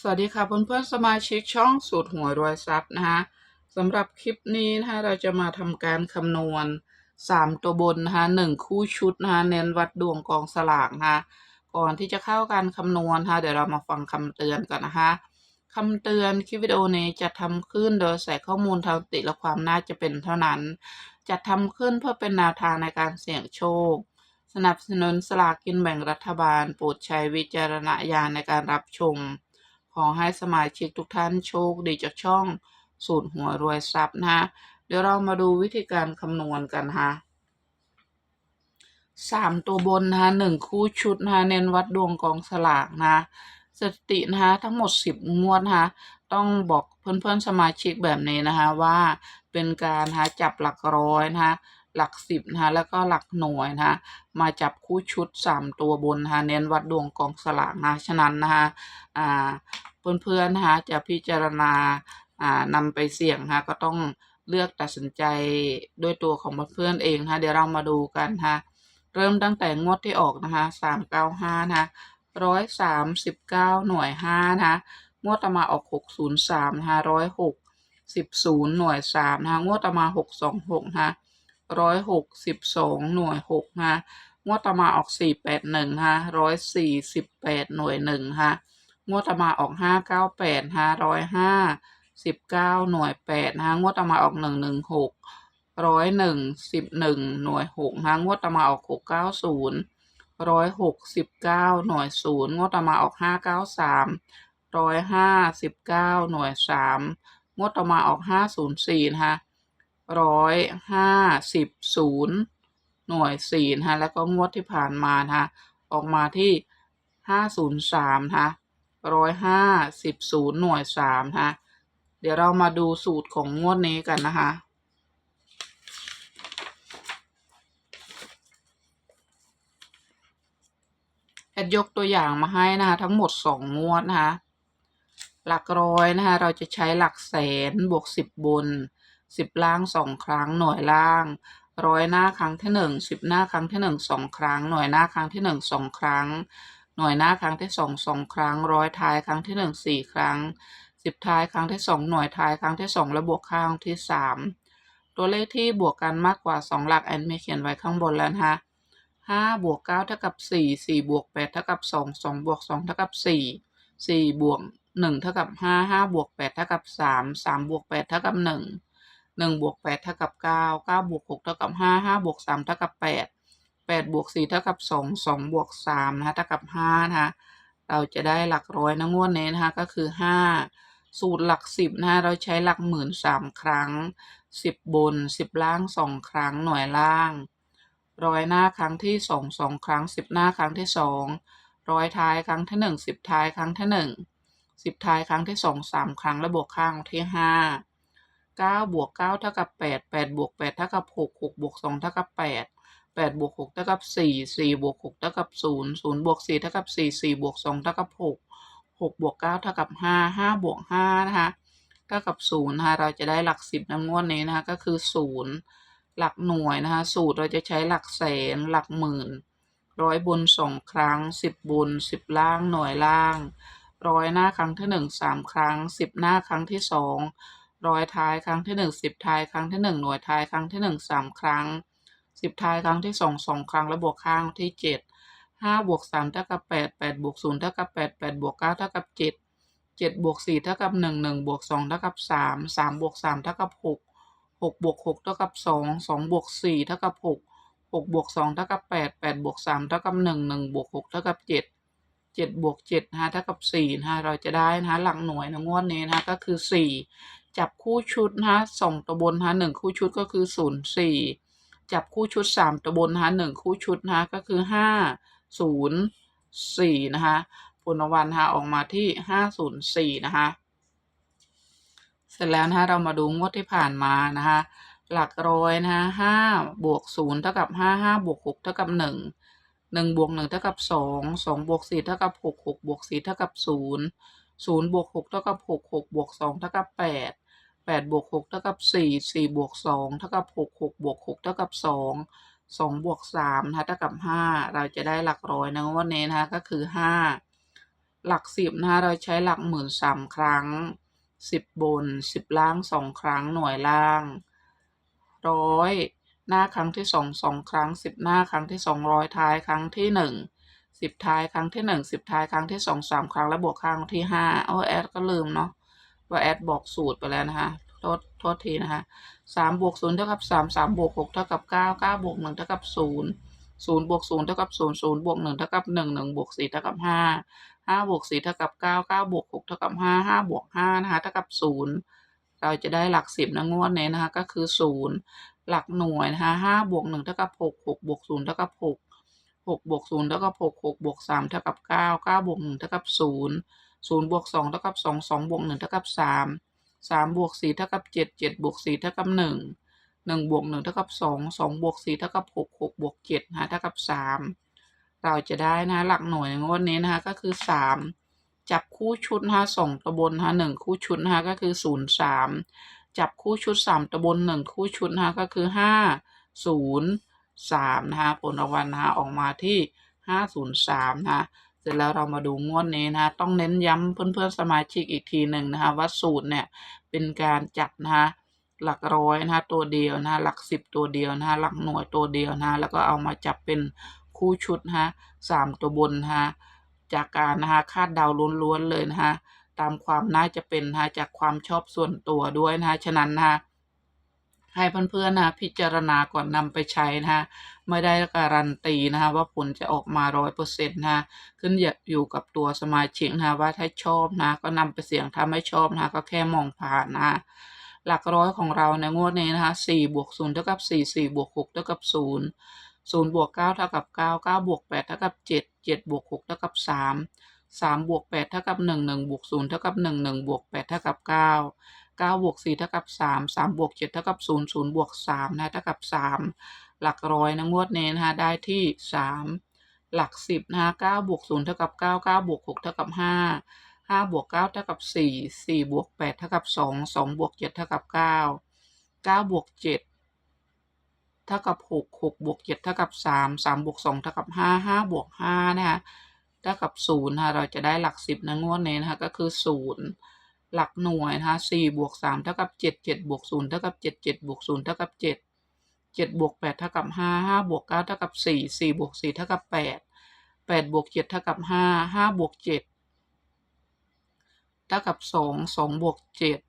สวัสดีค่ะเพื่อนๆสมาชิกช่องสูตรหัวรวยทรัพย์นะคะสำหรับคลิปนี้นะคะเราจะมาทำการคำนวณ 3 ตัวบนนะคะหนึ่งคู่ชุดนะคะเน้นวัดดวงกองสลากนะคะก่อนที่จะเข้าการคำนวณนะคะเดี๋ยวเรามาฟังคำเตือนกันนะคะคำเตือนคลิปวิดีโอนี้จะทำขึ้นโดยใส่ข้อมูลทางติและความน่าจะเป็นเท่านั้น จะทำขึ้นเพื่อเป็นแนวทางในการเสี่ยงโชค สนับสนุนสลากกินแบ่งรัฐบาลโปรดใช้วิจารณญาณในการรับชม ขอให้สมาชิกทุกท่านโชคดีจากช่องสูตรหัวรวยทรัพย์นะฮะเดี๋ยวเรามาดูวิธีการคำนวณกันฮะสามตัวบนนะคะหนึ่งคู่ชุดนะคะเน้นวัดดวงกองสลากนะสตินะคะทั้งหมดสิบงวดนะต้องบอกเพื่อนๆสมาชิกแบบนี้นะคะว่าเป็นการนะจับหลักร้อยนะคะหลักสิบนะคะแล้วก็หลักหน่วยนะคะมาจับคู่ชุดสามตัวบนนะคะเน้นวัดดวงกองสลากนะฉะนั้นนะคะอ่า เพื่อนๆนะคะจะพิจารณาอ่านำไปเสี่ยงนะคะก็ต้องเลือกตัดสินใจด้วยตัวของเพื่อนๆเองนะคะเดี๋ยวเรามาดูกันนะคะเริ่มตั้งแต่งวดที่ออกนะคะสามเก้าห้านะคะร้อยสามสิบเก้าหน่วยห้านะคะงวดต่อมาออกหกศูนย์สามนะคะร้อยหกสิบศูนย์หน่วยสามนะคะงวดต่อมาหกสองหกนะคะร้อยหกสิบสองหน่วยหกนะคะงวดต่อมาออกสี่แปดหนึ่งนะคะร้อยสี่สิบแปดหน่วยหนึ่งนะคะ งวดต่อมาออกห้าเก้าแปดห้าร้อยห้าสิบเก้าหน่วยแปดนะงวดต่อมาออกหนึ่งหนึ่งหกร้อยหนึ่งสิบหนึ่งหน่วยหกนะงวดต่อมาออกหกเก้าศูนย์ร้อยหกสิบเก้าหน่วยศูนย์งวดต่อมาออกห้าเก้าสามร้อยห้าสิบเก้าหน่วยสามงวดต่อมาออกห้าศูนย์สี่นะฮะร้อยห้าสิบศูนย์หน่วยสี่นะฮะแล้วก็งวดที่ผ่านมานะฮะออกมาที่ห้าศูนย์สามนะฮะ ร้อยห้าสิบศูนย์หน่วยสามฮะ เดี๋ยวเรามาดูสูตรของงวดนี้กันนะคะแอดยกตัวอย่างมาให้นะคะ ทั้งหมดสองงวดนะคะหลักร้อยนะคะเราจะใช้หลักแสนบวกสิบบนสิบล่างสองครั้งหน่วยล่างร้อยหน้าครั้งที่หนึ่งสิบหน้าครั้งที่หนึ่งสองครั้ง หน่วยหน้าครั้งที่หนึ่งสองครั้ง หน่วยหน้าครั้งที่สองสองครั้ง ร้อยท้ายครั้งที่หนึ่งสี่ครั้ง สิบท้ายครั้งที่สองหน่วยท้ายครั้งที่สองและบวกข้างที่สามตัวเลขที่บวกกันมากกว่าสองหลักแอนไม่เขียนไว้ข้างบนแล้วนะคะห้าบวกเก้าเท่ากับสี่สี่บวกแปดเท่ากับสองสองบวกสองเท่ากับสี่สี่บวกหนึ่งเท่ากับห้าห้าบวกแปดเท่ากับสามสามบวกแปดเท่ากับหนึ่งหนึ่งบวกแปดเท่ากับเก้าเก้าบวกหกเท่ากับห้าห้าบวกสามเท่ากับแปด แปดบวกสี่เท่ากับสองสองบวกสามนะคะเท่ากับห้านะคะ เราจะได้หลักร้อยนะงวดนี้นะคะ ก็คือห้าสูตรหลักสิบนะคะ เราใช้หลักหมื่นสามครั้งสิบบนสิบล่างสองครั้ง หน่วยล่าง ร้อยหน้าครั้งที่สองสองครั้งสิบหน้าครั้งที่สองร้อยท้ายครั้งที่หนึ่งสิบท้ายครั้งที่หนึ่งสิบท้ายครั้งที่สองสามครั้ง และบวกข้างที่ห้าเก้าบวกเก้าเท่ากับแปดแปดบวกแปดเท่ากับหกหกบวกสองเท่ากับแปด แปดบวกหกเท่ากับสี่สี่บวกหกเท่ากับศูนย์ศูนย์บวกสี่เท่ากับสี่สี่บวกสองเท่ากับหกหกบวกเก้าเท่ากับห้าห้าบวกห้านะคะเท่ากับศูนย์นะคะเราจะได้หลักสิบน้ำงวดนี้นะคะก็คือศูนย์หลักหน่วยนะคะสูตรเราจะใช้หลักแสนหลักหมื่นร้อยบนสองครั้งสิบบนสิบล่างหน่วยล่างร้อยหน้าครั้งที่หนึ่งสามครั้งสิบหน้าครั้งที่สองร้อยท้ายครั้งที่หนึ่งสิบท้ายครั้งที่หนึ่งหน่วยท้ายครั้งที่หนึ่งสามครั้ง สิบท้ายครั้งที่สองสองครั้งและบวกข้างที่เจ็ดห้าบวกสามเท่ากับแปดแปดบวกศูนย์เท่ากับแปดแปดบวกเก้าเท่ากับเจ็ดเจ็ดบวกสี่เท่ากับหนึ่งหนึ่งบวกสองเท่ากับสามสามบวกสามเท่ากับหกหกบวกหกเท่ากับสองสองบวกสี่เท่ากับหกหกบวกสองเท่ากับแปดแปดบวกสามเท่ากับหนึ่งหนึ่งบวกหกเท่ากับเจ็ดเจ็ดบวกเจ็ดนะฮะเท่ากับสี่นะฮะเราจะได้นะฮะหลักหน่วยในงวดนี้นะฮะก็คือสี่จับคู่ชุดนะสองตัวบนนะฮะหนึ่งคู่ชุดก็คือศูนย์สี่ จับคู่ชุดสามตัวบนนะคะหนึ่งคู่ชุดนะคะก็คือห้าศูนย์สี่นะคะผลรางวัลนะคะออกมาที่ห้าศูนย์สี่นะคะเสร็จแล้วนะคะเรามาดูงวดที่ผ่านมานะคะหลักร้อยนะคะห้าบวกศูนย์เท่ากับห้าห้าบวกหกเท่ากับหนึ่งหนึ่งบวกหนึ่งเท่ากับสองสองบวกสี่เท่ากับหกหกบวกสี่เท่ากับศูนย์ศูนย์บวกหกเท่ากับหกหกบวกสองเท่ากับแปด แปดบวกหกเท่ากับสี่สี่บวกสองเท่ากับหกหกบวกหกเท่ากับสองสองบวกสามนะคะเท่ากับห้าเราจะได้หลักร้อยนะวันนี้นะคะก็คือห้าหลักสิบนะคะเราใช้หลักหมื่นสามครั้งสิบบนสิบล่างสองครั้งหน่วยล่างร้อยหน้าครั้งที่สองสองครั้งสิบหน้าครั้งที่สองร้อยท้ายครั้งที่หนึ่งสิบท้ายครั้งที่หนึ่งสิบท้ายครั้งที่สองสามครั้ง และบวกครั้งที่ห้าโอ้แอดก็ลืมเนาะ ว่าแอดบอกสูตรไปแล้วนะคะโทษโทษทีนะคะสามบวกศูนย์เท่ากับสามสามบวกหกเท่ากับเก้าเก้าบวกหนึ่งเท่ากับศูนย์ศูนย์บวกศูนย์เท่ากับศูนย์ศูนย์บวกหนึ่งเท่ากับหนึ่งหนึ่งบวกสี่เท่ากับห้าห้าบวกสี่เท่ากับเก้าเก้าบวกหกเท่ากับห้าห้าบวกห้านะคะเท่ากับศูนย์เราจะได้หลักสิบนะงวดนี้นะคะก็คือศูนย์หลักหน่วยนะคะห้าบวกหนึ่งเท่ากับหกหกบวกศูนย์เท่ากับหกหกบวกศูนย์เท่ากับหกหกบวกสามเท่ากับเก้าเก้าบวกหนึ่งเท่ากับศูนย์ ศูนย์บวกสองเท่ากับสองสองบวกหนึ่งเท่ากับสามสามบวกสี่เท่ากับเจ็ดเจ็ดบวกสี่เท่ากับหนึ่งหนึ่งบวกหนึ่งเท่ากับสองสองบวกสี่เท่ากับหกหกบวกเจ็ดนะคะเท่ากับสามเราจะได้นะหลักหน่วยในงวดนี้นะคะก็คือสามจับคู่ชุดนะคะสองตัวบนนะคะหนึ่งคู่ชุดนะคะก็คือศูนย์สามจับคู่ชุดสามตัวบนหนึ่งคู่ชุดนะคะก็คือห้าศูนย์สามนะคะผลรางวัลนะคะออกมาที่ห้าศูนย์สามนะคะ สร็จแล้วเรามาดูงวดนี้นะคะต้องเน้นย้ำเพื่อนๆสมาชิกอีกทีหนึ่งนะคะว่าสูตรเนี่ยเป็นการจัดนะคะหลักร้อยนะคะตัวเดียวนะคะหลักสิบตัวเดียวนะคะหลักหน่วยตัวเดียวนะคะแล้วก็เอามาจับเป็นคู่ชุดนะคะสามตัวบนนะคะจากการนะคะคาดเดาล้วนๆเลยนะคะตามความน่าจะเป็นนะคะจากความชอบส่วนตัวด้วยนะคะฉะนั้นนะคะ ให้เพื่อนๆนะพิจารณาก่อนนำไปใช้นะคะไม่ได้การันตีนะคะว่าผลจะออกมาร้อยเปอร์เซ็นต์นะคะขึ้นอยู่กับตัวสมาชิกนะว่าถ้าชอบนะ ก็นำไปเสี่ยงถ้าไม่ชอบนะก็แค่มองผ่านนะหลักร้อยของเราในงวดนี้นะคะสี่บวกศูนย์เท่ากับสี่สี่บวกหกเท่ากับศูนย์ศูนย์บวกเก้าเท่ากับเก้าเก้าบวกแปดเท่ากับเจ็ดเจ็ดบวกหกเท่ากับสามสามบวกแปดเท่ากับหนึ่งหนึ่งบวกศูนย์เท่ากับหนึ่งหนึ่งบวกแปดเท่ากับเก้าเก้าบวกสี่เท่ากับสามสามบวกเจ็ดเท่ากับศูนย์ศูนย์บวกสามนะเท่ากับสามหลักร้อยนะงวดนี้นะคะได้ที่สามหลักสิบนะคะเก้าบวกศูนย์เท่ากับเก้าเก้าบวกหกเท่ากับห้าห้าบวกเก้าเท่ากับสี่สี่บวกแปดเท่ากับสองสองบวกเจ็ดเท่ากับเก้าเก้าบวกเจ็ดเท่ากับหกหกบวกเจ็ดเท่ากับสามสามบวกสองเท่ากับห้าห้าบวกห้านะคะเท่ากับศูนย์นะเราจะได้หลักสิบนะงวดนี้นะคะก็คือศูนย์ หลักหน่วยนะสี่บวกสามเท่ากับเจ็ดเจ็ดบวกศูนย์เท่ากับเจ็ดเจ็ดบวกศูนย์เท่ากับเจ็ดเจ็ดบวกแปดเท่ากับห้าห้าบวกเก้าเท่ากับสี่สี่บวกสี่เท่ากับแปดแปดบวกเจ็ดเท่ากับห้าห้าบวกเจ็ดเท่ากับสองสองบวกเจ็ด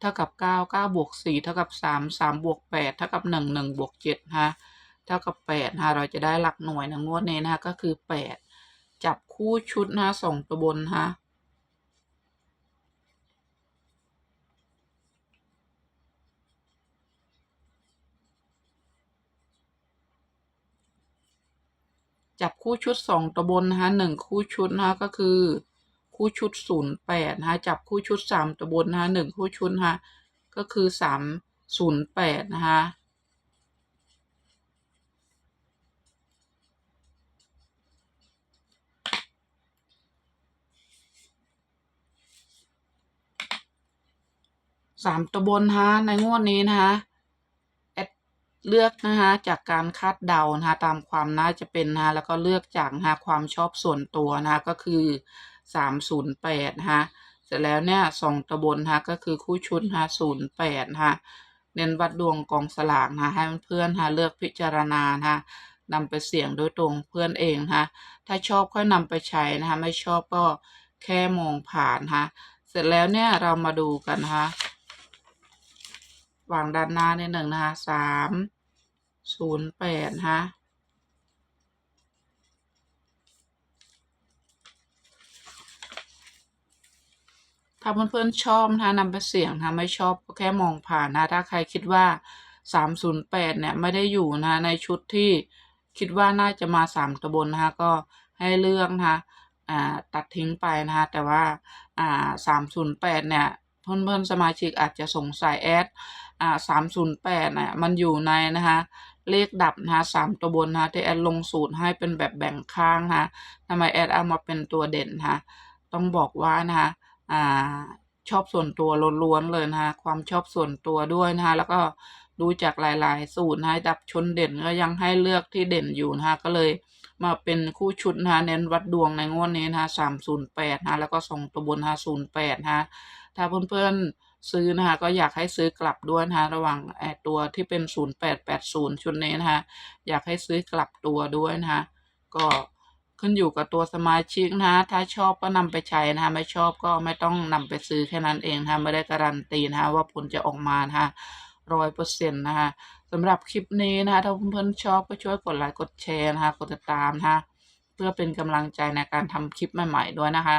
เท่ากับเก้าเก้าบวกสี่เท่ากับสามสามบวกแปดเท่ากับหนึ่งหนึ่งบวกเจ็ดฮะเท่ากับแปดฮะเราจะได้หลักหน่วยนะงวดนี้นะคะก็คือแปดจับคู่ชุดนะสองตัวบนฮะ จับคู่ชุดสองตัวบนนะคะหนึ่งคู่ชุดนะคะก็คือ คู่ชุดศูนย์แปดนะคะจับคู่ชุดสามตัวบนนะคะหนึ่งคู่ชุดนะคะก็คือสามศูนย์แปดนะคะสามตัวบนนะคะในงวดนี้นะคะ เลือกนะคะจากการคาดเดานะคะตามความน่าจะเป็นนะคะแล้วก็เลือกจากนะคะความชอบส่วนตัวนะคะก็คือสามศูนย์แปดนะคะเสร็จแล้วเนี่ยสองตัวบนนะคะก็คือคู่ชุดนะคะศูนย์แปดนะคะเน้นวัดดวงกองสลากนะคะให้เพื่อนๆนะคะเลือกพิจารณานะคะนำไปเสี่ยงโดยตรงเพื่อนเองนะคะถ้าชอบค่อยนำไปใช้นะคะไม่ชอบก็แค่มองผ่านนะคะเสร็จแล้วเนี่ยเรามาดูกันนะคะ วางด้านหน้านิดหนึ่งนะคะสามศูนย์แปดนะถ้าเพื่อนๆชอบนะคะนำไปเสี่ยงนะไม่ชอบก็แค่มองผ่านนะถ้าใครคิดว่าสามศูนย์แปดเนี่ย ไม่ได้อยู่นะคะในชุดที่คิดว่าน่าจะมาสามตะบนนะคะก็ให้เลือกนะคะอ่าตัดทิ้งไปนะคะแต่ว่าอ่าสามศูนย์แปดเนี่ย เพื่อนๆสมาชิกอาจจะสงสัยแอด อ่าสามศูนย์แปดน่ะมันอยู่ในนะคะ เลขดับนะคะสามตัวบนนะคะที่แอดลงสูตรให้เป็นแบบแบ่งข้างนะคะทำไมแอดเอามาเป็นตัวเด่นนะคะต้องบอกว่านะคะอ่าชอบส่วนตัวล้วนๆเลยนะคะความชอบส่วนตัวด้วยนะคะแล้วก็ดูจากหลายๆ สูตรนะคะดับชนเด่นก็ยังให้เลือกที่เด่นอยู่นะคะก็เลยมาเป็นคู่ชุดนะคะเน้นวัดดวงในงวดนี้นะคะสามศูนย์แปดนะะแล้วก็สองตัวบนห้าศูนย์แปดนะถ้าเพื่อนๆ ซื้อนะคะก็อยากให้ซื้อกลับด้วยนะคะระหว่างไอตัวที่เป็นศูนย์แปดแปดศูนย์ชุดนี้นะคะอยากให้ซื้อกลับตัวด้วยนะคะก็ขึ้นอยู่กับตัวสมาชิกนะถ้าชอบก็นำไปใช้นะคะไม่ชอบก็ไม่ต้องนำไปซื้อแค่นั้นเองนะคะไม่ได้การันตีนะคะว่าผลจะออกมานะคะร้อยเปอร์เซ็นต์นะคะสำหรับคลิปนี้นะคะถ้าเพื่อนๆชอบก็ช่วยกดไลค์กดแชร์นะคะกดติดตามนะคะเพื่อเป็นกำลังใจในการทำคลิปใหม่ ๆ ด้วยนะคะ